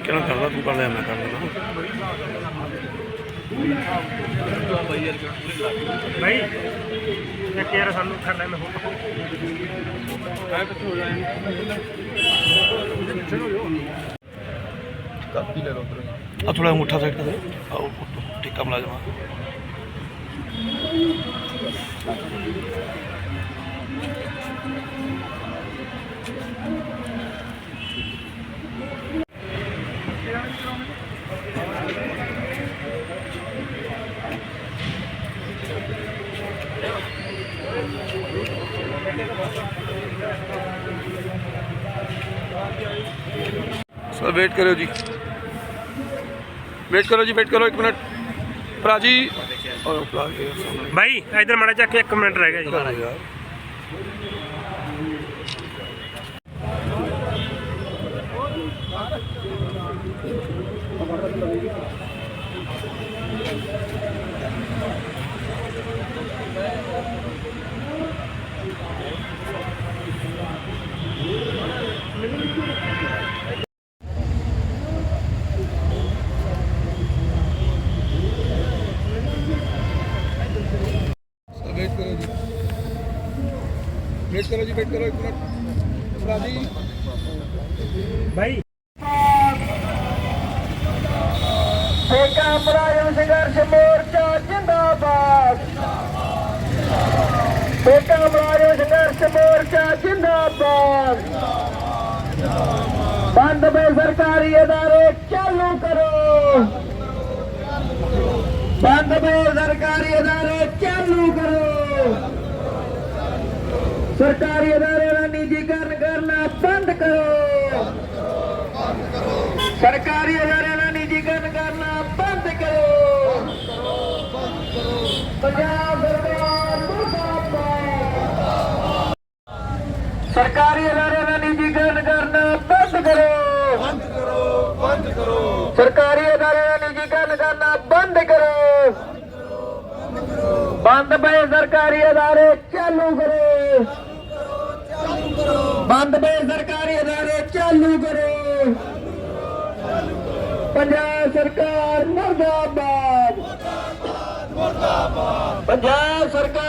ਕਿਹਨਾਂ ਕਰਦਾ ਤੂੰ ਕਰ ਲਿਆ ਮੈਂ ਕਰ ਲੈਣਾ ਭਾਈ ਇੱਕ ਯਾਰ ਸਾਨੂੰ ਖੜਨਾ ਮੈਂ ਹੋਰ ਕਾਪੀ ਲੈ ਲਓ ਉੱਧਰ। ਆ ਥੋੜਾ ਅੰਗੂਠਾ ਸਾਈਡ ਤੇ ਆਓ ਟਿੱਕਾ ਮਲਾਜਮਾ। ਸਰ ਵੇਟ ਕਰਿਓ ਜੀ ਵੇਟ ਕਰੋ ਜੀ ਵੇਟ ਕਰੋ ਇੱਕ ਮਿੰਟ ਭਰਾ ਜੀ ਉਹ ਭਰਾ ਜੀ ਸਾਹਮਣੇ ਭਾਈ ਇਧਰ ਮਾੜਾ ਚੱਕ ਕੇ 1 ਮਿੰਟ ਰਹਿ ਗਿਆ ਜੀ ਕਰੋ ਯਾਰ ਸਰ ਵੇਟ ਕਰੋ ਜੀ ਵੇਟ ਕਰੋ ਜੀ ਵੇਟ ਕਰੋ ਇੱਕ ਮਿੰਟ ਭਰਾ ਜੀ। ਭਾਈ ਠੇਕਾ ਮੁਲਾਜ਼ਮ ਸੰਘਰਸ਼ ਮੋਰਚਾ ਜਿੰਦਾਬਾਦ। ਠੇਕਾ ਮੁਲਾਜ਼ਮ ਸੰਘਰਸ਼ ਮੋਰਚਾ ਜਿੰਦਾਬਾਦ। ਬੰਦ ਬੇ ਸਰਕਾਰੀ ਅਦਾਰੇ ਚਾਲੂ ਕਰੋ। ਬੰਦ ਬੇ ਸਰਕਾਰੀ ਅਦਾਰੇ ਚਾਲੂ ਕਰੋ। ਸਰਕਾਰੀ ਅਦਾਰੇ ਦਾ ਨਿੱਜੀਕਰਨ ਕਰਨਾ ਬੰਦ ਕਰੋ। ਸਰਕਾਰੀ ਅਦਾਰਿਆਂ ਦਾ ਨਿੱਜੀਕਰਨ ਕਰਨਾ ਬੰਦ ਕਰੋ। ਪੰਜਾਬ ਸਰਕਾਰ ਮੁਰਦਾਬਾਦ। ਸਰਕਾਰੀ ਅਦਾਰਿਆਂ ਦਾ ਨਿੱਜੀਕਰਨ ਕਰਨਾ ਬੰਦ ਕਰੋ। ਬੰਦ ਕਰੋ ਬੰਦ ਕਰੋ। ਸਰਕਾਰੀ ਅਦਾਰਿਆਂ ਦਾ ਨਿੱਜੀਕਰਨ ਕਰਨਾ ਬੰਦ ਕਰੋ। ਬੰਦ ਪਏ ਸਰਕਾਰੀ ਅਦਾਰੇ ਚਾਲੂ ਕਰੋ। ਬੰਦ ਪਏ ਸਰਕਾਰੀ ਅਦਾਰੇ ਚਾਲੂ ਕਰੋ। ਪੰਜਾਬ ਸਰਕਾਰ ਮੁਰਦਾਬਾਦ ਮੁਰਦਾਬਾਦ। ਪੰਜਾਬ ਸਰਕਾਰ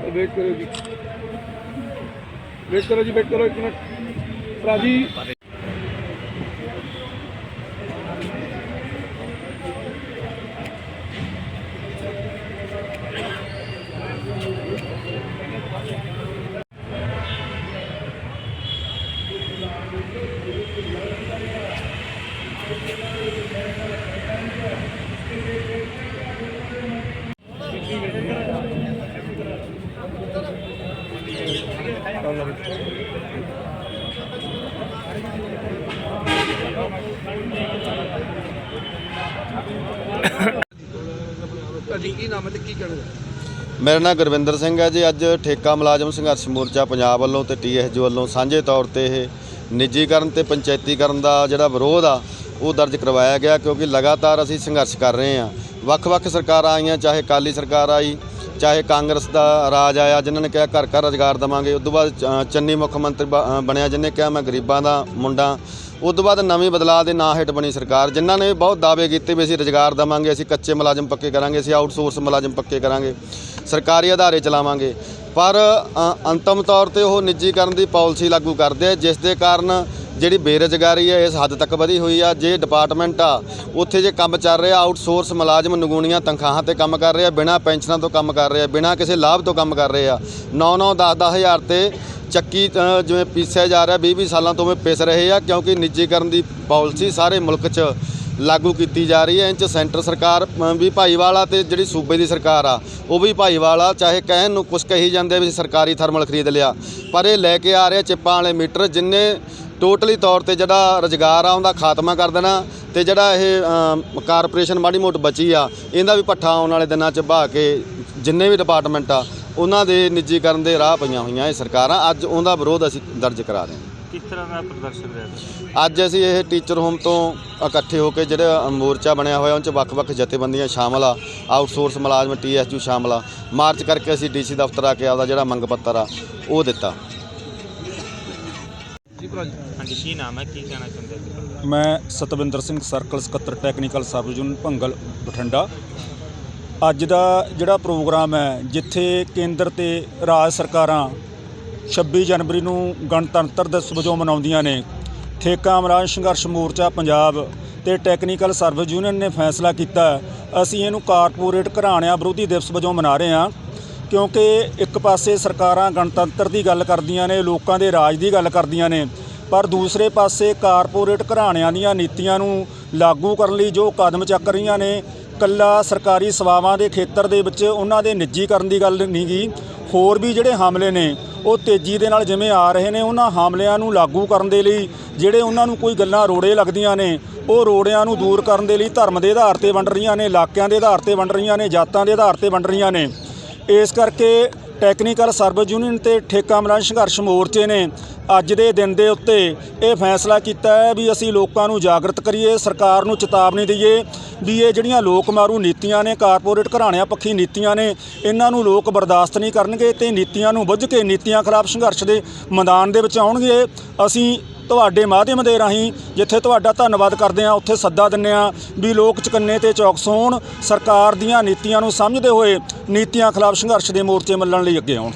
ਸਰ ਵੇਟ ਕਰੋ ਜੀ ਵੇਟ ਕਰੋ ਜੀ ਵੇਟ ਕਰੋ ਇੱਕ ਮਿੰਟ ਭਰਾ ਜੀ ਨਾਮ ਹੈ ਤੇ ਕੀ ਕਹਿਣਾ ਮੇਰਾ ਨਾਮ ਗੁਰਵਿੰਦਰ ਸਿੰਘ ਹੈ ਜੀ। ਅੱਜ ਠੇਕਾ ਮੁਲਾਜ਼ਮ ਸੰਘਰਸ਼ ਮੋਰਚਾ ਪੰਜਾਬ ਵੱਲੋਂ ਤੇ ਟੀਐਸਜੀ ਵੱਲੋਂ ਸਾਂਝੇ ਤੌਰ ਤੇ ਇਹ ਨਿੱਜੀਕਰਨ ਤੇ ਪੰਚਾਇਤੀਕਰਨ ਦਾ ਜਿਹੜਾ ਵਿਰੋਧ ਆ ਉਹ ਦਰਜ ਕਰਵਾਇਆ ਗਿਆ ਕਿਉਂਕਿ ਲਗਾਤਾਰ ਅਸੀਂ ਸੰਘਰਸ਼ ਕਰ ਰਹੇ ਹਾਂ। ਵੱਖ-ਵੱਖ ਸਰਕਾਰਾਂ ਆਈਆਂ ਚਾਹੇ ਕਾਲੀ ਸਰਕਾਰ ਆਈ ਚਾਹੇ ਕਾਂਗਰਸ ਦਾ ਰਾਜ ਆਇਆ ਜਿਨ੍ਹਾਂ ਨੇ ਕਿਹਾ ਘਰ ਘਰ ਰੁਜ਼ਗਾਰ ਦੇਵਾਂਗੇ। ਉਸ ਤੋਂ ਬਾਅਦ ਚੰਨੀ ਮੁੱਖ ਮੰਤਰੀ ਬ- ਅ, ਬਣਿਆ ਜਿਹਨੇ ਕਿਹਾ ਮੈਂ ਗਰੀਬਾਂ ਦਾ ਮੁੰਡਾ ਉਸ ਤੋਂ ਬਾਅਦ ਨਵੀਂ ਬਦਲਾਅ ਦੇ ਨਾਂ ਹੇਠ ਬਣੀ ਸਰਕਾਰ ਜਿਨ੍ਹਾਂ ਨੇ ਬਹੁਤ ਦਾਅਵੇ ਕੀਤੇ ਵੀ ਅਸੀਂ ਰੁਜ਼ਗਾਰ ਦੇਵਾਂਗੇ ਅਸੀਂ ਕੱਚੇ ਮੁਲਾਜ਼ਮ ਪੱਕੇ ਕਰਾਂਗੇ ਅਸੀਂ ਆਊਟਸੋਰਸ ਮੁਲਾਜ਼ਮ ਪੱਕੇ ਕਰਾਂਗੇ ਸਰਕਾਰੀ ਅਦਾਰੇ ਚਲਾਵਾਂਗੇ। ਪਰ ਅ, ਅੰਤਮ ਤੌਰ ਤੇ ਉਹ ਨਿੱਜੀਕਰਨ ਦੀ ਪਾਲਿਸੀ ਲਾਗੂ ਕਰਦੇ ਆ ਜਿਸ ਦੇ ਕਾਰਨ ਜਿਹੜੀ ਬੇਰੁਜ਼ਗਾਰੀ ਹੈ, ਇਸ ਹੱਦ ਤੱਕ ਵਧੀ ਹੋਈ ਆ। ਜੇ ਡਿਪਾਰਟਮੈਂਟ ਆ, ਉੱਥੇ ਜੇ ਕੰਮ ਚੱਲ ਰਿਹਾ ਆਊਟਸੋਰਸ ਮੁਲਾਜ਼ਮ ਨਗੂਣੀਆਂ ਤਨਖਾਹਾਂ ਤੇ ਕੰਮ ਕਰ ਰਹੇ ਆ ਬਿਨਾਂ ਪੈਨਸ਼ਨਾਂ ਤੋਂ ਕੰਮ ਕਰ ਰਹੇ ਆ ਬਿਨਾਂ ਕਿਸੇ ਲਾਭ ਤੋਂ ਕੰਮ ਕਰ ਰਹੇ ਆ 9-9 10-10 ਹਜ਼ਾਰ ਤੇ ਚੱਕੀ ਜਿਵੇਂ ਪੀਸਿਆ ਜਾ ਰਿਹਾ 20-20 ਸਾਲਾਂ ਤੋਂ ਉਹ ਪਿਸ ਰਹੇ ਆ, ਕਿਉਂਕਿ ਨਿੱਜੀਕਰਨ ਦੀ ਪਾਲਿਸੀ ਸਾਰੇ ਮੁਲਕ 'ਚ ਲਾਗੂ ਕੀਤੀ ਜਾ ਰਹੀ ਹੈ। ਇਹ ਸੈਂਟਰ ਸਰਕਾਰ ਵੀ ਭਾਈਵਾਲਾ ਆ ਤੇ ਜਿਹੜੀ ਸੂਬੇ ਦੀ ਸਰਕਾਰ ਆ, ਉਹ ਵੀ ਭਾਈਵਾਲਾ ਚਾਹੇ ਕਹਿਣ ਨੂੰ ਕੁਝ ਕਹੀ ਜਾਂਦੇ ਵੀ ਸਰਕਾਰੀ ਥਰਮਲ ਖਰੀਦ ਲਿਆ, ਪਰ ਇਹ ਲੈ ਕੇ ਆ ਰਿਹਾ ਚਿੱਪਾਂ ਵਾਲੇ ਮੀਟਰ, ਜਿੰਨੇ ਟੋਟਲੀ ਤੌਰ ਤੇ ਜਿਹੜਾ ਰੁਜ਼ਗਾਰ ਆ ਉਹਦਾ ਖਾਤਮਾ ਕਰ ਦੇਣਾ ਤੇ ਜਿਹੜਾ ਇਹ ਕਾਰਪੋਰੇਸ਼ਨ ਮਾੜੀ ਮੋਟ ਬਚੀ ਆ ਇਹਦਾ ਵੀ ਪੱਠਾ ਆਉਣ ਵਾਲੇ ਦਿਨਾਂ 'ਚ ਬਹਾ ਕੇ ਜਿੰਨੇ ਵੀ ਡਿਪਾਰਟਮੈਂਟ ਆ ਉਹਨਾਂ ਦੇ ਨਿੱਜੀਕਰਨ ਦੇ ਰਾਹ ਪਈਆਂ ਹੋਈਆਂ ਇਹ ਸਰਕਾਰਾਂ। ਅੱਜ ਉਹਦਾ ਵਿਰੋਧ ਅਸੀਂ ਦਰਜ ਕਰਾ ਰਹੇ ਹਾਂ। ਕਿਸ ਤਰ੍ਹਾਂ ਦਾ ਪ੍ਰਦਰਸ਼ਨ ਰਿਹਾ ਅੱਜ ਅਸੀਂ ਇਹ ਟੀਚਰ ਹੋਮ ਤੋਂ ਇਕੱਠੇ ਹੋ ਕੇ ਜਿਹੜਾ ਮੋਰਚਾ ਬਣਿਆ ਹੋਇਆ ਉਹ 'ਚ ਵੱਖ-ਵੱਖ ਜਥੇਬੰਦੀਆਂ ਸ਼ਾਮਲ ਆ ਆਊਟਸੋਰਸ ਮੁਲਾਜ਼ਮ ਟੀਐਸਯੂ ਸ਼ਾਮਲ ਆ। ਮਾਰਚ ਕਰਕੇ ਅਸੀਂ ਡੀਸੀ ਦਫ਼ਤਰ ਆ ਕੇ ਆਪਦਾ ਜਿਹੜਾ ਮੰਗ ਪੱਤਰ ਆ ਉਹ ਦਿੱਤਾ। ਜੀ ਭਰਾ ਜੀ। ਹਾਂਜੀ ਕੀ ਨਾਮ ਹੈ? ਕੀ ਕਹਿਣਾ ਚਾਹੁੰਦੇ ਹੋ ਮੈਂ ਸਤਵਿੰਦਰ ਸਿੰਘ ਸਰਕਲ ਸਕੱਤਰ technical sub union Bhangal Bathinda. ਅੱਜ ਦਾ ਜਿਹੜਾ ਪ੍ਰੋਗਰਾਮ ਹੈ ਜਿੱਥੇ ਕੇਂਦਰ ਤੇ ਰਾਜ ਸਰਕਾਰਾਂ 26 ਜਨਵਰੀ ਨੂੰ ਗਣਤੰਤਰ ਦਿਵਸ ਵਜੋਂ ਮਨਾਉਂਦੀਆਂ ਨੇ। ਠੇਕਾ ਮਰਾਜ ਸੰਘਰਸ਼ ਮੋਰਚਾ ਪੰਜਾਬ ਤੇ ਟੈਕਨੀਕਲ ਸਰਵਿਸ ਯੂਨੀਅਨ ਨੇ ਫੈਸਲਾ ਕੀਤਾ ਅਸੀਂ ਇਹਨੂੰ ਕਾਰਪੋਰੇਟ ਘਰਾਣਿਆਂ ਵਿਰੋਧੀ ਦਿਵਸ ਵਜੋਂ ਮਨਾ ਰਹੇ ਹਾਂ। ਕਿਉਂਕਿ ਇੱਕ ਪਾਸੇ ਸਰਕਾਰਾਂ ਗਣਤੰਤਰ ਦੀ ਗੱਲ ਕਰਦੀਆਂ ਨੇ, ਲੋਕਾਂ ਦੇ ਰਾਜ ਦੀ ਗੱਲ ਕਰਦੀਆਂ ਨੇ, ਪਰ ਦੂਸਰੇ ਪਾਸੇ ਕਾਰਪੋਰੇਟ ਘਰਾਣਿਆਂ ਦੀਆਂ ਨੀਤੀਆਂ ਨੂੰ ਲਾਗੂ ਕਰਨ ਲਈ ਜੋ ਕਦਮ ਚੱਕ ਰਹੀਆਂ ਨੇ, ਕੱਲਾ ਸਰਕਾਰੀ ਸੇਵਾਵਾਂ ਦੇ ਖੇਤਰ ਦੇ ਵਿੱਚ ਉਹਨਾਂ ਦੇ ਨਿੱਜੀਕਰਨ ਦੀ ਗੱਲ ਨਹੀਂ ਗੀ। ਹੋਰ ਵੀ ਜਿਹੜੇ ਹਮਲੇ ਨੇ, ਉਹ ਤੇਜ਼ੀ ਦੇ ਨਾਲ ਜਿਵੇਂ ਆ ਰਹੇ ਨੇ, ਉਹਨਾਂ ਹਮਲਿਆਂ ਨੂੰ ਲਾਗੂ ਕਰਨ ਦੇ ਲਈ ਜਿਹੜੇ ਉਹਨਾਂ ਨੂੰ ਕੋਈ ਗੱਲਾਂ ਰੋੜੇ ਲੱਗਦੀਆਂ ਨੇ, ਉਹ ਰੋੜਿਆਂ ਨੂੰ ਦੂਰ ਕਰਨ ਦੇ ਲਈ ਧਰਮ ਦੇ ਆਧਾਰ ਤੇ ਵੰਡ ਰਹੀਆਂ ਨੇ, ਇਲਾਕਿਆਂ ਦੇ ਆਧਾਰ ਤੇ ਵੰਡ ਰਹੀਆਂ ਨੇ, ਜਾਤਾਂ ਦੇ ਆਧਾਰ ਤੇ ਵੰਡ ਰਹੀਆਂ ਨੇ। ਇਸ ਕਰਕੇ ਟੈਕਨੀਕਲ ਸਰਵਿਸ ਯੂਨੀਅਨ ਤੇ ਠੇਕਾ ਮੁਲਾਜ਼ਮ ਸੰਘਰਸ਼ ਮੋਰਚੇ ਨੇ ਅੱਜ ਦੇ ਦਿਨ ਦੇ ਉੱਤੇ ਇਹ ਫੈਸਲਾ ਕੀਤਾ ਹੈ ਵੀ ਅਸੀਂ ਲੋਕਾਂ ਨੂੰ ਜਾਗਰਤ ਕਰੀਏ, ਸਰਕਾਰ ਨੂੰ ਚੇਤਾਵਨੀ ਦਈਏ ਵੀ ਇਹ ਜਿਹੜੀਆਂ ਲੋਕ ਮਾਰੂ ਨੀਤੀਆਂ ਨੇ, ਕਾਰਪੋਰੇਟ ਘਰਾਣਿਆਂ ਪੱਖੀ ਨੀਤੀਆਂ ਨੇ, ਇਹਨਾਂ ਨੂੰ ਲੋਕ ਬਰਦਾਸ਼ਤ ਨਹੀਂ ਕਰਨਗੇ ਤੇ ਨੀਤੀਆਂ ਨੂੰ ਬੁੱਝ ਕੇ ਨੀਤੀਆਂ ਖਿਲਾਫ ਸੰਘਰਸ਼ ਦੇ ਮੈਦਾਨ ਦੇ ਵਿੱਚ ਆਉਣਗੇ। ਅਸੀਂ ਤੁਹਾਡੇ ਮਾਧਿਅਮ ਦੇ ਰਾਹੀਂ ਜਿੱਥੇ ਤੁਹਾਡਾ ਧੰਨਵਾਦ ਕਰਦੇ ਆ ਉੱਥੇ ਸੱਦਾ ਦਿੰਨੇ ਆ ਵੀ ਲੋਕ ਚਕੰਨੇ ਤੇ ਚੌਕਸ ਹੋਣ, ਸਰਕਾਰ ਦੀਆਂ ਨੀਤੀਆਂ ਨੂੰ ਸਮਝਦੇ ਹੋਏ ਨੀਤੀਆਂ ਖਿਲਾਫ ਸੰਘਰਸ਼ ਦੇ ਮੋਰਚੇ ਮੱਲਣ ਲਈ ਅੱਗੇ ਆਉਣ।